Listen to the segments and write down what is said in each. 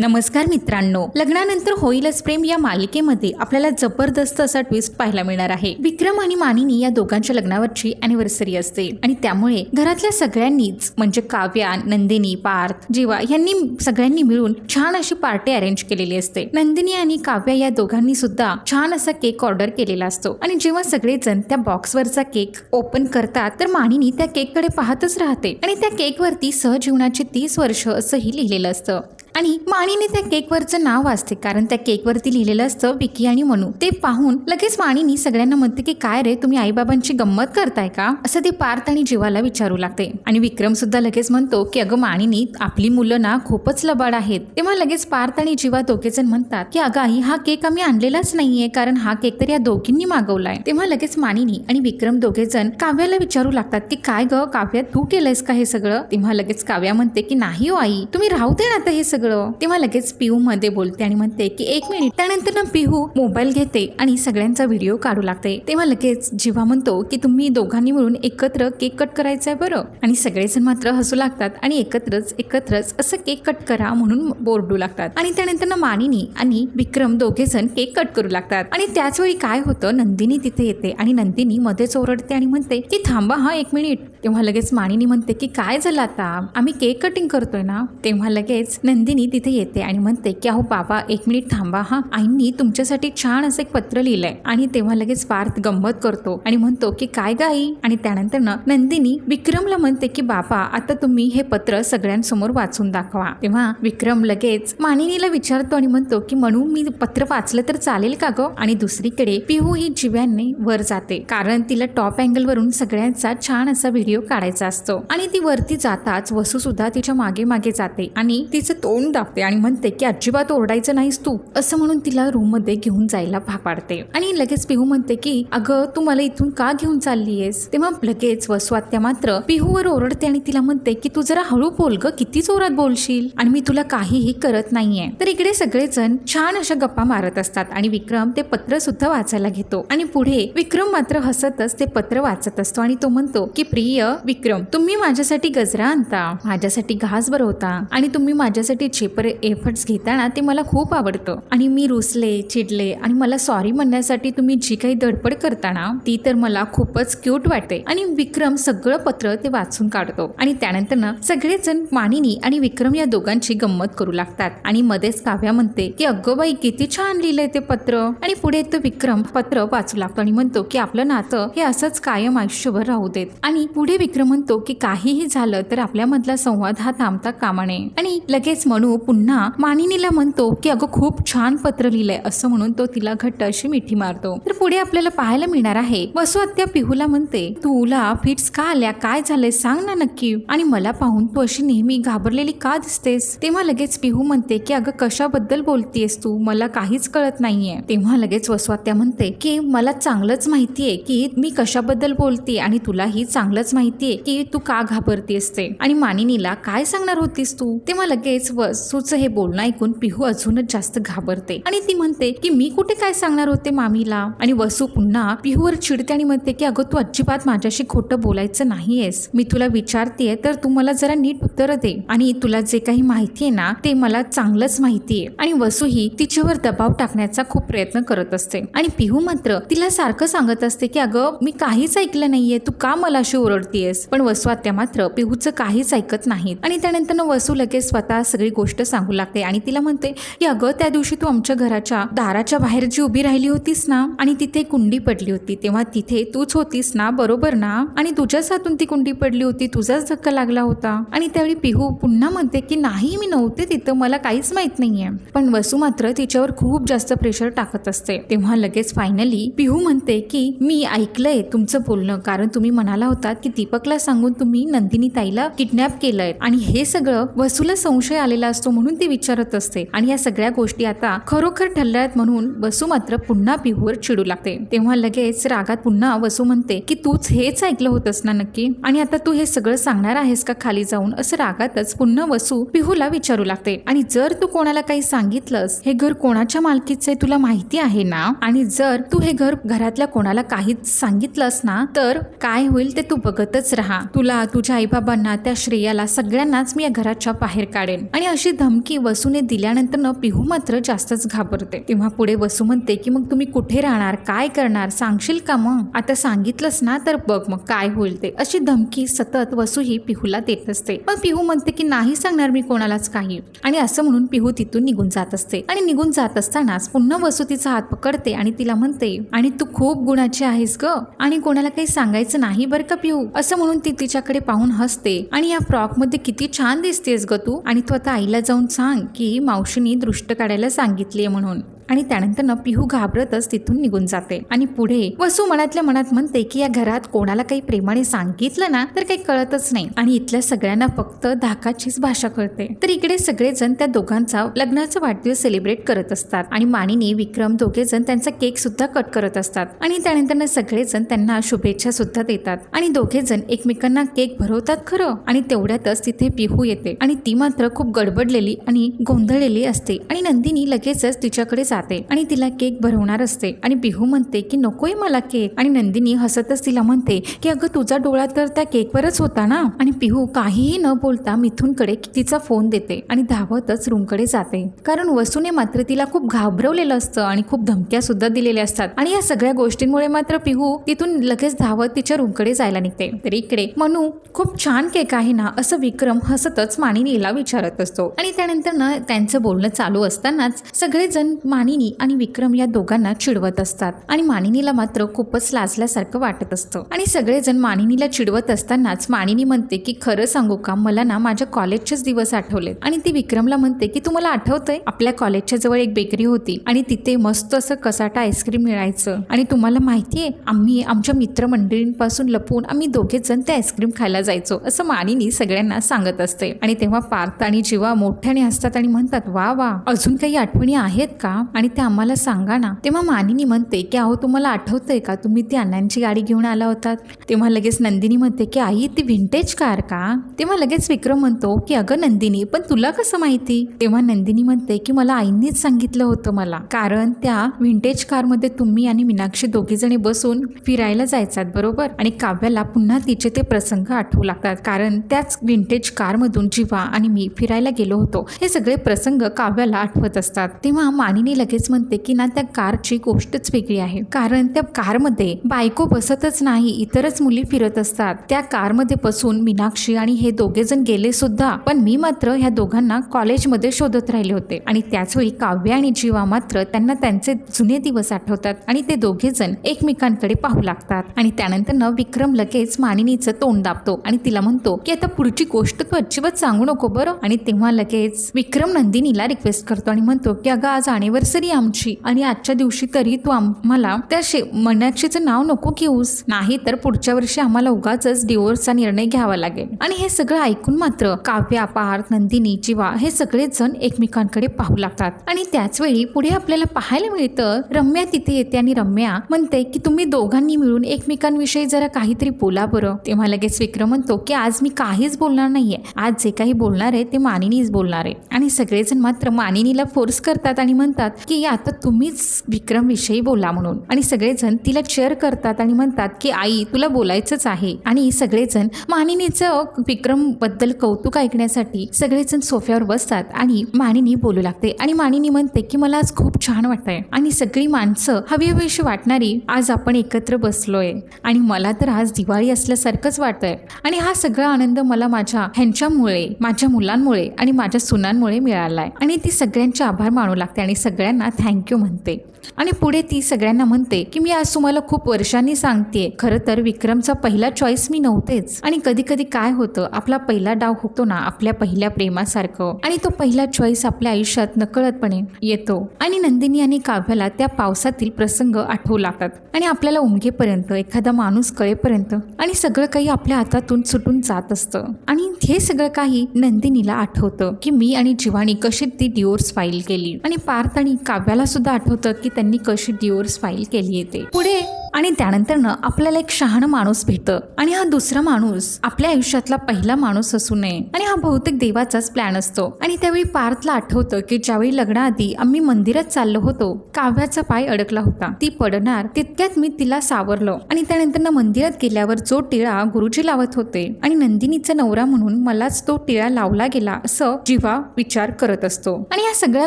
नमस्कार मित्रांनो. लग्नानंतर होईलच प्रेम या मालिकेमध्ये आपल्याला जबरदस्त असा ट्विस्ट पाहायला मिळणार आहे. विक्रम आणि मानिनी या दोघांच्या लग्नावरची अॅनिव्हर्सरी असते. आणि त्यामुळे घरातल्या सगळ्यांनीच म्हणजे काव्या नंदिनी पार्थ जीवा यांनी सगळ्यांनी मिळून छान अशी पार्टी अरेंज केलेली असते. नंदिनी आणि काव्या या दोघांनी सुद्धा छान असा केक ऑर्डर केलेला असतो. आणि जेव्हा सगळेजण त्या बॉक्सवरचा केक ओपन करतात तर मानिनी त्या केककडे पाहतच राहते. आणि त्या केकवरती सहजीवनाचे तीस वर्ष असंही लिहिलेलं असतं. आणि माणीने त्या केकवरचं नाव वाचते कारण त्या केकवरती लिहिलेलं असतं विकी आणि मनू. ते पाहून लगेच माणीनी सगळ्यांना म्हणते की काय रे तुम्ही आईबाबांची गंमत करताय का? असं ते पार्थ आणि जीवाला विचारू लागते. आणि विक्रम सुद्धा लगेच म्हणतो की अगं माणीनी आपली मुलं ना खूपच लबाड आहेत. तेव्हा लगेच पार्थ आणि जीवा दोघेजण म्हणतात की अगं आई हा केक आम्ही आणलेलाच नाहीये कारण हा केक तर या दोघींनी मागवलाय. तेव्हा लगेच माणिनी आणि विक्रम दोघेजण काव्याला विचारू लागतात की काय ग काव्या तू केलंयस का हे सगळं? तेव्हा लगेच काव्या म्हणते की नाही हो आई तुम्ही राहू दे ना आता हे सगळं. सगळं. तेव्हा लगेच पिहू मध्ये बोलते आणि म्हणते की एक मिनिट. त्यानंतर ना पिहू मोबाईल घेते आणि सगळ्यांचा व्हिडिओ काढू लागते. तेव्हा लगेच जिवा म्हणतो की तुम्ही दोघांनी मिळून एकत्र केक कट करायचा आहे बरं. आणि सगळेजण मात्र हसू लागतात आणि एकत्रच एकत्रच असं केक कट करा म्हणून बोर्डू लागतात. आणि त्यानंतर ना मानिनी आणि विक्रम दोघेजण केक कट करू लागतात. आणि त्याच वेळी काय होतं नंदिनी तिथे येते आणि नंदिनी मध्येच ओरडते आणि म्हणते की थांबा हा एक मिनिट. तेव्हा लगेच मानिनी म्हणते की काय झालं आता? आम्ही केक कटिंग करतोय ना? तेव्हा लगेच नंदिनी तिथे येते आणि म्हणते की अहो बाबा एक मिनिट थांबा हा. आईंनी तुमच्यासाठी छान असं एक पत्र लिहिलंय. आणि तेव्हा लगेच पार्थ गंमत करतो आणि म्हणतो की काय गाई आणि त्यानंतर नंदिनी विक्रमला म्हणते की बाबा आता तुम्ही हे पत्र सगळ्यांसमोर वाचून दाखवा. तेव्हा विक्रम लगेच मानिनीला विचारतो आणि म्हणतो की म्हणून मी पत्र वाचलं तर चालेल का ग? आणि दुसरीकडे पिहू ही जिव्याने वर जाते कारण तिला टॉप अँगल वरून सगळ्यांचा छान असा व्हिडिओ काढायचा असतो. आणि ती वरती जाताच वसू सुद्धा तिच्यामागे मागे जाते. आणि तिचं तोंड दाबते आणि म्हणते की अजिबात ओरडायचं नाहीस तू. असं म्हणून तिला रूममध्ये घेऊन जायला भाग पाडते आणि लगेच पिहू म्हणते की अगं तू मला इथून का घेऊन चाललीयस? तेव्हा लगेच वसू आत्या मात्र पिहूवर ओरडते आणि तिला म्हणते की तू जरा हळू बोल ग किती जोरात बोलशील? आणि मी तुला काहीही करत नाहीये. तर इकडे सगळेजण छान अशा गप्पा मारत असतात आणि विक्रम ते पत्र सुद्धा वाचायला घेतो. आणि पुढे विक्रम मात्र हसतच ते पत्र वाचत असतो आणि तो म्हणतो की प्रिय विक्रम तुम्ही माझ्यासाठी गजरा आणता. माझ्यासाठी घास भरवता आणि तुम्ही माझ्यासाठी चेपर एफर्ट्स घेताना ते मला खूप आवडतं. आणि मी रुसले चिडले आणि मला सॉरी म्हणण्यासाठी तुम्ही जी काही धडपड करताना ती तर मला खूपच क्यूट वाटते. आणि विक्रम सगळं पत्र ते वाचून काढतो. आणि त्यानंतर ना सगळेजण मानिनी आणि विक्रम या दोघांची गंमत करू लागतात. आणि मध्येच काव्या म्हणते की अगं बाई किती छान लिहिलंय ते पत्र. आणि पुढे तो विक्रम पत्र वाचू लागतो आणि म्हणतो की आपलं नातं हे असंच कायम आयुष्यभर राहू देत. आणि पुढे विक्रम म्हणतो की काहीही झालं तर आपल्यामधला संवाद हा थांबता कामा नये. आणि लगेच म्हणू पुन्हा मानिनीला म्हणतो की अगं खूप छान पत्र लिहिलंय असं म्हणून तो तिला घट्ट अशी मिठी मारतो. तर पुढे आपल्याला पाहायला मिळणार आहे वसू आत्या पिहूला म्हणते तुला फिट्स का आल्या? काय झालंय? सांग ना नक्की. आणि मला पाहून तू अशी नेहमी घाबरलेली का दिसतेस? तेव्हा लगेच पिहू म्हणते की अगं कशाबद्दल बोलतीयस तू? मला काहीच कळत नाहीये. तेव्हा लगेच वसुआत्या म्हणते की मला चांगलंच माहितीये की मी कशाबद्दल बोलते आणि तुलाही चांगलंच माहितीये की तू का घाबरतीयस ते आणि मानिनीला काय सांगणार होतीस तू? तेव्हा लगेच वसूचं हे बोलणं ऐकून पिहू अजूनच जास्त घाबरते. आणि ती म्हणते की मी कुठे काय सांगणार होते मामीला? आणि वसू पुन्हा पिहूवर चिडते आणि म्हणते की अगं तू अजिबात माझ्याशी खोटं बोलायचं नाहीयेस. मी तुला विचारतेय तर तू मला जरा नीट उत्तर दे. आणि तुला जे काही माहिती आहे ना ते मला चांगलंच माहितीये. आणि वसू ही तिच्यावर दबाव टाकण्याचा खूप प्रयत्न करत असते. आणि पिहू मात्र तिला सारखं सांगत असते की अगं मी काहीच ऐकलं नाहीये. तू का मला अशी करतेयस. पण वसू आत्या मात्र पिहूचं काहीच ऐकत नाहीत. आणि त्यानंतर वसू लगेच स्वतः सगळी गोष्ट सांगू लागते आणि तिला म्हणते की अगं त्या दिवशी तू आमच्या घराच्या दाराच्या बाहेर जी उभी राहिली होतीस ना आणि तिथे कुंडी पडली होती. तेव्हा तिथे तूच होतीस ना बरोबर ना? आणि तुझ्याच हातून ती कुंडी पडली होती तुझाच धक्का लागला होता. आणि त्यावेळी पिहू पुन्हा म्हणते की नाही मी नव्हते तिथं मला काहीच माहीत नाहीये. पण वसू मात्र तिच्यावर खूप जास्त प्रेशर टाकत असते. तेव्हा लगेच फायनली पिहू म्हणते की मी ऐकलंय तुमचं बोलणं कारण तुम्ही म्हणाला होतात की दीपकला सांगून तुम्ही नंदिनी ताईला किडनॅप केलंय. आणि हे सगळं वसूला संशय आलेला असतो म्हणून ती विचारत असते. आणि या सगळ्या गोष्टी आता खरोखर ठरल्यात म्हणून वसू मात्र पुन्हा पिहूवर चिडू लागते. तेव्हा लगेच रागात पुन्हा वसू म्हणते की तूच हेच ऐकलं होतंस ना नक्की? आणि आता तू हे सगळं सांगणार आहेस का खाली जाऊन? असं रागातच पुन्हा वसू पिहूला विचारू लागते. आणि जर तू कोणाला काही सांगितलंस हे घर कोणाच्या मालकीचं आहे तुला माहिती आहे ना? आणि जर तू हे घर घरातल्या कोणाला काहीच सांगितलंस ना तर काय होईल ते तू बघत करतच राहा. तुला तुझ्या आईबाबांना त्या श्रेयाला सगळ्यांनाच मी या घराच्या बाहेर काढेन. आणि अशी धमकी वसूने दिल्यानंतर न पिहू मात्र जास्तच घाबरते. तेव्हा पुढे वसू म्हणते की मग तुम्ही कुठे राहणार? काय करणार? सांगशील का मग? आता सांगितलंस ना तर बघ मग काय होईल ते. अशी धमकी सतत वसू ही पिहूला देत असते मग पिहू म्हणते की नाही सांगणार मी कोणालाच काही. आणि असं म्हणून पिहू तिथून निघून जात असते. आणि निघून जात असतानाच पुन्हा वसू तिचा हात पकडते आणि तिला म्हणते आणि तू खूप गुणाची आहेस ग. आणि कोणाला काही सांगायचं नाही बरं का पिहू? असं म्हणून ती तिच्याकडे पाहून हसते. आणि या फ्रॉकमध्ये किती छान दिसतेस ग तू. आणि तू आता आईला जाऊन सांग की मावशीनी दृष्ट काढायला सांगितलीये म्हणून. आणि त्यानंतर ना पिहू घाबरतच तिथून निघून जाते. आणि पुढे वसू मनातल्या मनात म्हणते की या घरात कोणाला काही प्रेमाने सांगितलं ना तर काही कळतच नाही. आणि इथल्या सगळ्यांना फक्त धाकाचीच भाषा कळते. तर इकडे सगळेजण त्या दोघांचा लग्नाचा वाढदिवस सेलिब्रेट करत असतात. आणि मानिनी विक्रम दोघे जण त्यांचा केक सुद्धा कट करत असतात. आणि त्यानंतर सगळेजण त्यांना शुभेच्छा सुद्धा देतात. आणि दोघे जण एकमेकांना केक भरवतात खरं? आणि तेवढ्यातच तिथे पिहू येते. आणि ती मात्र खूप गडबडलेली आणि गोंधळलेली असते. आणि नंदिनी लगेचच तिच्याकडे जाते. आणि तिला केक भरवणार असते. आणि पिहू म्हणते की नकोय मला केक. आणि नंदिनी हसतच तिला म्हणते की अगं तुझा डोळा तर त्या केकवरच होता ना? आणि पिहू काहीही न बोलता मिथूनकडे तिचा फोन देते आणि धावतच रूमकडे जाते. कारण वसूने मात्र तिला खूप घाबरवलेलं असतं आणि खूप धमक्या सुद्धा दिलेल्या असतात. आणि या सगळ्या गोष्टींमुळे मात्र पिहू तिथून लगेच धावत तिच्या रूमकडे जायला निघते. तर इकडे मनू खूप छान केक आहे ना असं विक्रम हसतच मानिनीला विचारत असतो. आणि त्यानंतर ना त्यांचं बोलणं चालू असतानाच सगळेजण मानिनी आणि विक्रम या दोघांना चिडवत असतात. आणि मानिनीला मात्र खूपच लाजल्यासारखं वाटत असतं. आणि सगळेजण मानिनीला चिडवत असतानाच मानिनी म्हणते की खरं सांगू का? मला ना माझ्या कॉलेजचेच दिवस आठवलेत. आणि ती विक्रमला म्हणते की तुम्हाला आठवतंय? आपल्या कॉलेजच्या जवळ एक बेकरी होती. आणि तिथे मस्त असं कसाटा आईस्क्रीम मिळायचं. आणि तुम्हाला माहितीये आम्ही आमच्या मित्रमंडळींपासून लपून आम्ही दोघेच जण ते आईस्क्रीम खायला जायचो असं मानिनी सगळ्यांना सांगत असते. आणि तेव्हा पार्थ आणि जीवा मोठ्याने असतात आणि म्हणतात वा वा अजून काही आठवणी आहेत का? आणि ते आम्हाला सांगा ना. तेव्हा मानिनी म्हणते की अहो तुम्हाला आठवतंय का? तुम्ही ती अण्णांची गाडी घेऊन आला होतात. तेव्हा लगेच नंदिनी म्हणते की आई ती व्हिंटेज कार का? तेव्हा लगेच विक्रम म्हणतो की अगं नंदिनी पण तुला कसं माहिती? तेव्हा नंदिनी म्हणते की मला आईंनीच सांगितलं होतं मला. कारण त्या व्हिंटेज कारमध्ये तुम्ही आणि मीनाक्षी दोघी जणी बसून फिरायला जायचात बरोबर? आणि काव्याला पुन्हा तिचे ते प्रसंग आठवू लागतात. कारण त्याच विंटेज कारमधून जीवा आणि मी फिरायला गेलो होतो हे सगळे प्रसंग काव्याला आठवत असतात. तेव्हा मानिनी लगेच म्हणते की ना त्या कारची गोष्टच वेगळी आहे. कारण त्या कारमध्ये बायको बसतच नाही इतरच मुली फिरत असतात. त्या कारमध्ये बसून मीनाक्षी आणि हे दोघे जण गेले सुद्धा पण मी मात्र ह्या दोघांना कॉलेजमध्ये शोधत राहिले होते. आणि त्याच वेळी काव्य आणि जीवा मात्र त्यांना त्यांचे जुने दिवस आठवतात आणि ते दोघे जण एकमेकांकडे पाहू लागतात. आणि त्यानंतर न विक्रम लगेच मानिनीचं तोंड दाबतो आणि तिला म्हणतो की आता पुढची गोष्ट तू अजिबात सांगू नको बरं. आणि तेव्हा लगेच विक्रम नंदिनीला रिक्वेस्ट करतो आणि म्हणतो की अगं आज अनिव्हर्सरी आमची. आणि आजच्या दिवशी तरी तू आम्हाला त्या शे मनाक्षीचं नाव नको घेऊस. नाही तर पुढच्या वर्षी आम्हाला उगाच डिवोर्सचा निर्णय घ्यावा लागेल. आणि हे सगळं ऐकून मात्र काव्या पार्थ नंदिनी जीवा हे सगळेच जण एकमेकांकडे पाहू लागतात. आणि त्याच वेळी पुढे आपल्याला पाहायला मिळतं रम्या तिथे येते आणि रम्या म्हणते की तुम्ही दोघांनी मिळून एकमेकांविषयी जरा काहीतरी बोला बरं. तेव्हा लगेच विक्रम म्हणतो की आज मी काहीच बोलणार नाहीये. आज जे काही बोलणार आहे ते मानिनीच बोलणार आहे. आणि सगळेजण मात्र मानिनीला फोर्स करतात आणि म्हणतात की आता तुम्हीच विक्रमविषयी बोला म्हणून. आणि सगळेजण तिला चेअर करतात आणि म्हणतात की आई तुला बोलायचंच आहे. आणि सगळेजण मानिनीचं विक्रमबद्दल कौतुक ऐकण्यासाठी सगळेजण सोफ्यावर बसतात आणि मानिनी बोलू लागते. आणि मानिनी म्हणते की मला आज खूप छान वाटतंय. आणि सगळी माणसं हवी हवीशी वाटणारी आज आपण एकत्र बसलोय. आणि मला तर आज दिवाळी असल्यासारखंच वाटतंय. आणि हा सगळा आनंद मला माझ्या ह्यांच्यामुळे माझ्या मुलांमुळे आणि माझ्या सुनांमुळे मिळालाय. आणि ती सगळ्यांचे आभार मानू लागते आणि सगळ्या सगळ्यांना थँक्यू म्हणते. आणि पुढे ती सगळ्यांना म्हणते की मी आज तुम्हाला खूप वर्षांनी सांगते खरं तर विक्रमचा पहिला चॉईस मी नव्हतेच. आणि कधी कधी काय होतं आपला पहिला डाव होतो ना आपल्या पहिल्या प्रेमासारखं. आणि तो पहिला चॉईस आपल्या आयुष्यात नकळतपणे येतो. आणि नंदिनी आणि काव्याला त्या पावसातील प्रसंग आठवू लागतात. आणि आपल्याला उमगेपर्यंत एखादा माणूस कळेपर्यंत आणि सगळं काही आपल्या हातातून सुटून जात असतं. आणि हे सगळं काही नंदिनीला आठवतं की मी आणि जीवानी कशी ती डिओर्स फाईल केली. आणि पार्थ आणि काव्याला सुद्धा आठवतं की त्यांनी कशी डिओर्स फाईल केली येते पुढे आणि त्यानंतरनं आपल्याला एक शहाण माणूस भेटतं. आणि हा दुसरा माणूस आपल्या आयुष्यातला पहिला माणूस असू नये. आणि हा बहुतेक देवाचाच प्लॅन असतो. आणि त्यावेळी पार्थला आठवतं की ज्यावेळी लग्नाआधी आम्ही मंदिरात चाललो होतो काव्याचा पाय अडकला होता. ती पडणार तितक्यात मी तिला सावरलो. आणि त्यानंतर मंदिरात गेल्यावर जो टिळा गुरुजी लावत होते. आणि नंदिनीचा नवरा म्हणून मलाच तो टिळा लावला गेला असं जीवा विचार करत असतो. आणि या सगळ्या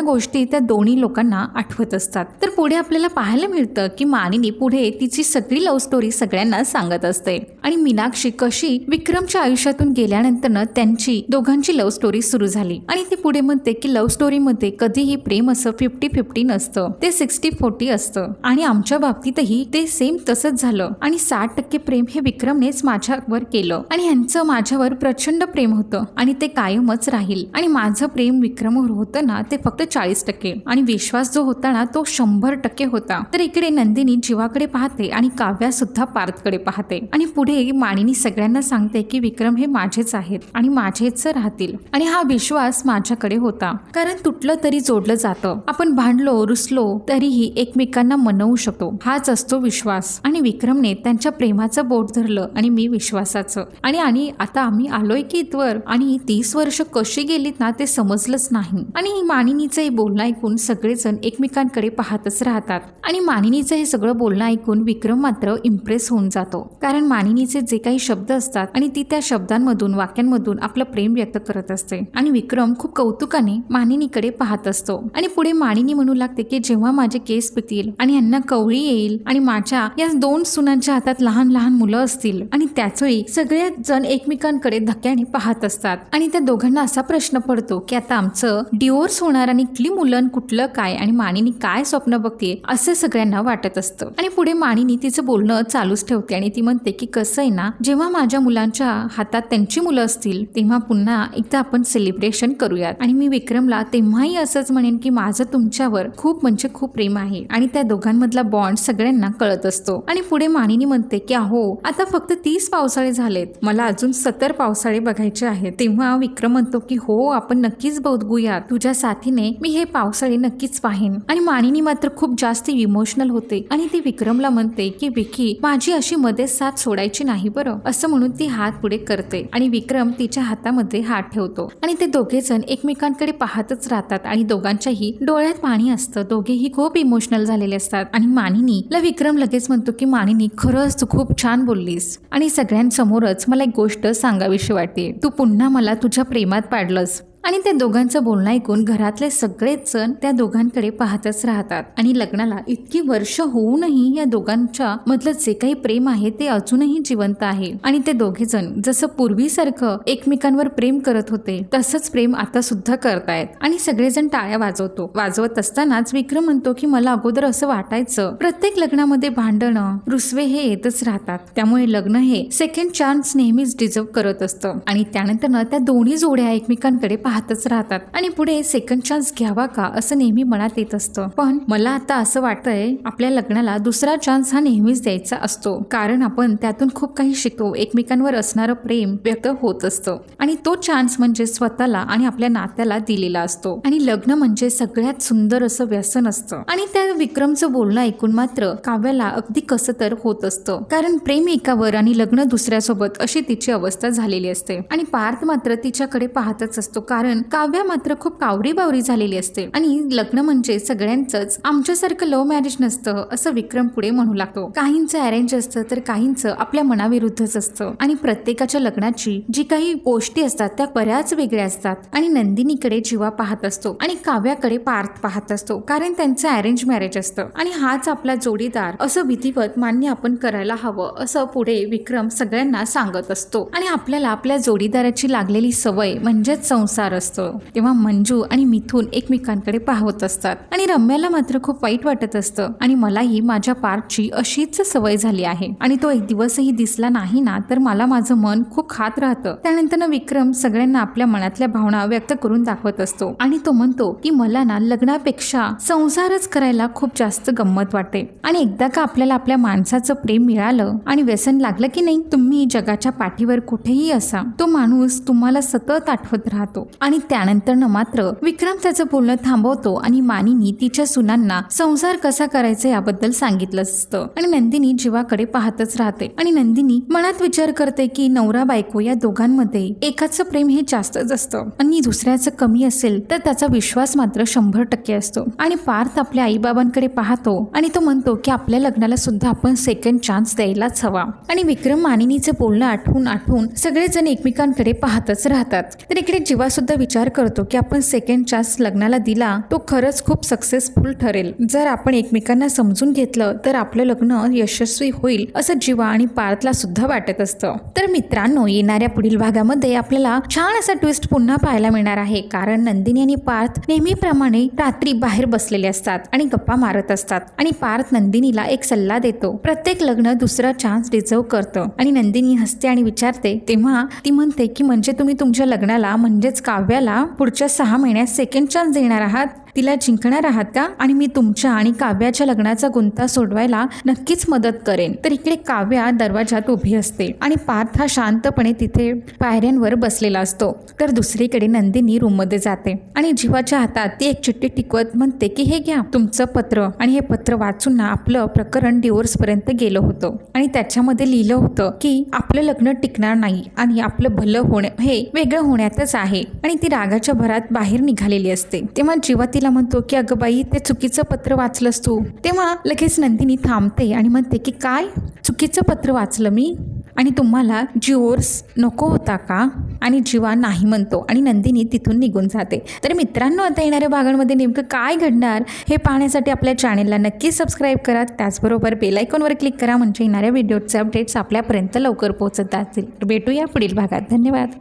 गोष्टी त्या दोन्ही लोकांना आठवत असतात. तर पुढे आपल्याला पाहायला मिळतं की मानिनी पुढे तिची सगळी लव्ह स्टोरी सगळ्यांना सांगत असते. आणि मीनाक्षी कशी विक्रमच्या आयुष्यातून गेल्यानंतर त्यांची दोघांची लव्ह स्टोरी सुरू झाली. आणि ती पुढे म्हणते की लव्ह स्टोरीमध्ये कधीही प्रेम असं फिफ्टी फिफ्टी नसतं. ते सिक्स्टी फोर्टी असतं. आणि आमच्या बाबतीतही ते सेम तसंच झालं. आणि साठ टक्के प्रेम हे विक्रमनेच माझ्यावर केलं. आणि ह्यांचं माझ्यावर प्रचंड प्रेम होतं. आणि ते कायमच राहील. आणि माझं प्रेम विक्रमवर होतं ना ते फक्त चाळीस टक्के. आणि विश्वास जो होता ना तो शंभर टक्के होता. तर इकडे नंदिनी जीवाकडे पाहते आणि काव्या सुद्धा पार्थकडे पाहते. आणि पुढे मानिनी सगळ्यांना सांगते की विक्रम हे माझेच आहेत आणि माझेच राहतील. आणि हा विश्वास माझ्याकडे होता. कारण तुटलं तरी जोडलं जातं. आपण भांडलो रुसलो तरीही एकमेकांना मनवू शकतो. हाच असतो विश्वास. आणि विक्रमने त्यांच्या प्रेमाचं बोट धरलं आणि मी विश्वासाचं. आणि आणि आता आम्ही आलोय की इथवर. आणि तीस वर्ष कशी गेलीत ना ते समजलंच नाही. आणि माणिनीचं हे बोलणं ऐकून सगळेच सगळेजण एकमेकांकडे पाहतच राहतात. आणि मानिनीचं हे सगळं बोलणं ऐकून विक्रम मात्र इम्प्रेस होऊन जातो. कारण मानिनीचे जे काही शब्द असतात आणि ती त्या शब्दांमधून वाक्यांमधून आपलं प्रेम व्यक्त करत असते. आणि विक्रम खूप कौतुकाने मानिनीकडे पाहत असतो. आणि पुढे मानिनी म्हणू लागते की जेव्हा माझे केस पितील आणि यांना कवळी येईल आणि माझ्या या दोन सुनांच्या हातात लहान लहान मुलं असतील आणि त्याच वेळी सगळे जण एकमेकांकडे धक्क्याने पाहत असतात. आणि त्या दोघांना असा प्रश्न पडतो की आता आमचं डिवोर्स होणार आणि इथली मुलं कुठलं काय आणि मानिनी काय स्वप्न बघते असं सगळ्यांना वाटत असतं. आणि पुढे मानिनी तिचं बोलणं चालूच ठेवते आणि ती म्हणते की कसं आहे ना जेव्हा माझ्या मुलांच्या हातात त्यांची मुलं असतील तेव्हा पुन्हा एकदा आपण सेलिब्रेशन करूयात. आणि मी विक्रमला तेव्हाही असंच म्हणेन की माझं तुमच्यावर खूप म्हणजे खूप प्रेम आहे आणि त्या दोघांमधला बॉन्ड सगळ्यांना कळत असतो. आणि पुढे मानिनी म्हणते की अहो आता फक्त तीस पावसाळे झालेत. मला अजून सत्तर पावसाळे बघायचे आहेत. तेव्हा विक्रम म्हणतो की हो आपण नक्कीच बघूया तुझ्या साथीने मी हे पावसाळे नक्कीच पाहीन आणि मानिनी मात्र खूप जास्त इमोशनल होते आणि ती विक्रमला म्हणते की विकी माझी अशी मध्ये साथ सोडायची नाही बरं. असं म्हणून ती हात पुढे करते आणि विक्रम तिच्या हातामध्ये हात ठेवतो. आणि ते दोघे जण एकमेकांकडे पाहतच राहतात आणि दोघांच्याही डोळ्यात पाणी असतं. दोघेही खूप इमोशनल झालेले असतात. आणि मानिनीला विक्रम लगेच म्हणतो की मानिनी खरंच तू खूप छान बोललीस. आणि सगळ्यांसमोरच मला एक गोष्ट सांगावीशी वाटते. तू पुन्हा मला तुझ्या प्रेमात पाडलंस. आणि त्या दोघांचं बोलणं ऐकून घरातले सगळेच जण त्या दोघांकडे पाहतच राहतात. आणि लग्नाला इतकी वर्ष होऊनही या दोघांच्या मधलं जे काही प्रेम आहे ते अजूनही जिवंत आहे. आणि ते दोघे जण जसं पूर्वीसारखं एकमेकांवर प्रेम करत होते तसंच प्रेम आता सुद्धा करतायत. आणि सगळेजण टाळ्या वाजवतो. वाजवत असतानाच विक्रम म्हणतो की मला अगोदर असं वाटायचं प्रत्येक लग्नामध्ये भांडणं रुसवे हे येतच राहतात. त्यामुळे लग्न हे सेकंड चान्स नेहमीच डिझर्व करत असतं. आणि त्यानंतर त्या दोन्ही जोड्या एकमेकांकडे पाहतच राहतात. आणि पुढे सेकंड चान्स घ्यावा का असं नेहमी मनात येत असतं. पण मला आता असं वाटतंय आपल्या लग्नाला दुसरा चान्स हा नेहमीच द्यायचा असतो. कारण आपण त्यातून खूप काही शिकतो. एकमेकांवर असणारं प्रेम व्यक्त होत असतं. आणि तो चान्स म्हणजे स्वतःला आणि आपल्या नात्याला दिलेला असतो. आणि लग्न म्हणजे सगळ्यात सुंदर असं व्यसन असतं. आणि त्या विक्रमचं बोलणं ऐकून मात्र काव्याला अगदी कसं तर होत असतं. कारण प्रेम एकावर आणि लग्न दुसऱ्यासोबत अशी तिची अवस्था झालेली असते. आणि पार्थ मात्र तिच्याकडे पाहतच असतो. कारण कारण काव्या मात्र खूप कावरी बावरी झालेली असते. आणि लग्न म्हणजे सगळ्यांचंच. आमच्यासारखं लव्ह मॅरेज नसतं असं विक्रम पुढे म्हणू लागतो. काहींचं अरेंज असतं तर काहींचं आपल्या मनाविरुद्धच असतं. आणि प्रत्येकाच्या लग्नाची जी काही गोष्टी असतात त्या बऱ्याच वेगळ्या असतात. आणि नंदिनीकडे जीवा पाहत असतो. आणि काव्याकडे पार्थ पाहत असतो कारण त्यांचं अरेंज मॅरेज असतं. आणि हाच आपला जोडीदार. असं विधिवत मान्य आपण करायला हवं असं पुढे विक्रम सगळ्यांना सांगत असतो. आणि आपल्याला आपल्या जोडीदाराची लागलेली सवय म्हणजेच संसार असतो. तेव्हा मंजू आणि मिथून एकमेकांकडे पाहत असतात. आणि रम्याला मात्र खूप वाईट वाटत असतं. आणि मलाही माझ्या पार्कची अशीच सवय झाली आहे. आणि तो एक दिवसही दिसला नाही ना तर मला माझं मन खूप खात राहतं. त्यानंतर विक्रम सगळ्यांना आपल्या मनातल्या भावना व्यक्त करून दाखवत असतो. आणि तो म्हणतो की मला ना लग्नापेक्षा संसारच करायला खूप जास्त गंमत वाटते. आणि एकदा का आपल्याला आपल्या माणसाचं प्रेम मिळालं आणि व्यसन लागलं की नाही तुम्ही जगाच्या पाठीवर कुठेही असा. तो माणूस तुम्हाला सतत आठवत राहतो. आणि त्यानंतर मात्र विक्रम त्याचं बोलणं थांबवतो आणि मानिनी तिच्या सुनांना संसार कसा करायचा याबद्दल सांगितलं असतं. आणि नंदिनी जीवाकडे पाहतच राहते. आणि नंदिनी मनात विचार करते की नवरा बायको या दोघांमध्ये एकाचं प्रेम हे जास्तच असतं. आणि दुसऱ्याचं कमी असेल तर त्याचा विश्वास मात्र शंभर टक्के असतो. आणि पार्थ आपल्या आईबाबांकडे पाहतो आणि तो म्हणतो की आपल्या लग्नाला सुद्धा आपण सेकंड चान्स द्यायलाच हवा. आणि विक्रम मानिनीचं बोलणं आठवून आठवून सगळेजण एकमेकांकडे पाहतच राहतात. तर इकडे जीवा सुद्धा विचार करतो की आपण सेकंड चान्स लग्नाला दिला तो खरंच खूप सक्सेसफुल ठरेल. जर आपण एकमेकांना समजून घेतलं तर आपलं लग्न यशस्वी होईल असं जीवा आणि पार्थला सुद्धा वाटत असतं. तर मित्रांनो येणाऱ्या पुढील भागामध्ये आपल्याला छान असा ट्विस्ट पुन्हा पाहायला मिळणार आहे. कारण नंदिनी आणि पार्थ नेहमीप्रमाणे रात्री बाहेर बसलेले असतात आणि गप्पा मारत असतात. आणि पार्थ नंदिनीला एक सल्ला देतो. प्रत्येक लग्न दुसरा चान्स डिझर्व करतं. आणि नंदिनी हसते आणि विचारते तेव्हा ती म्हणते की म्हणजे तुम्ही तुमच्या लग्नाला म्हणजेच का काव्याला पुढच्या सहा महिन्यात सेकंड चान्स देणार आहात. तिला जिंकणार आहात का? आणि मी तुमच्या आणि काव्याच्या लग्नाचा गुंता सोडवायला नक्कीच मदत करेन. तर इकडे काव्या दरवाजात उभी असते आणि पार्थ हा शांतपणे तिथे पायऱ्यांवर बसलेला असतो. तर दुसरीकडे नंदिनी रूममध्ये जाते आणि जीवाच्या हातात ती एक चिठ्ठी टिकवत म्हणते की हे घ्या तुमचं पत्र. आणि हे पत्र वाचून ना आपलं प्रकरण डिवोर्स पर्यंत गेलं होतं. आणि त्याच्यामध्ये लिहिलं होतं की आपलं लग्न टिकणार नाही आणि आपलं भलं होणे हे वेगळं होण्यातच आहे. आणि ती रागाच्या भरात बाहेर निघालेली असते. तेव्हा जीवा तिला म्हणतो की अगं बाई ते चुकीचं पत्र वाचलंस तू. तेव्हा लगेच नंदिनी थांबते आणि म्हणते की काय? चुकीचं पत्र वाचलं मी? आणि तुम्हाला जिओर्स नको होता का? आणि जीवा नाही म्हणतो आणि नंदिनी तिथून निघून जाते. तर मित्रांनो आता येणाऱ्या भागांमध्ये नेमकं काय घडणार हे पाहण्यासाठी आपल्या चॅनेलला नक्की सबस्क्राईब करा. त्याचबरोबर बेलायकॉनवर क्लिक करा म्हणजे येणाऱ्या व्हिडिओचे अपडेट्स आपल्यापर्यंत लवकर पोहोचत असतील भेटूया पुढील भागात. धन्यवाद.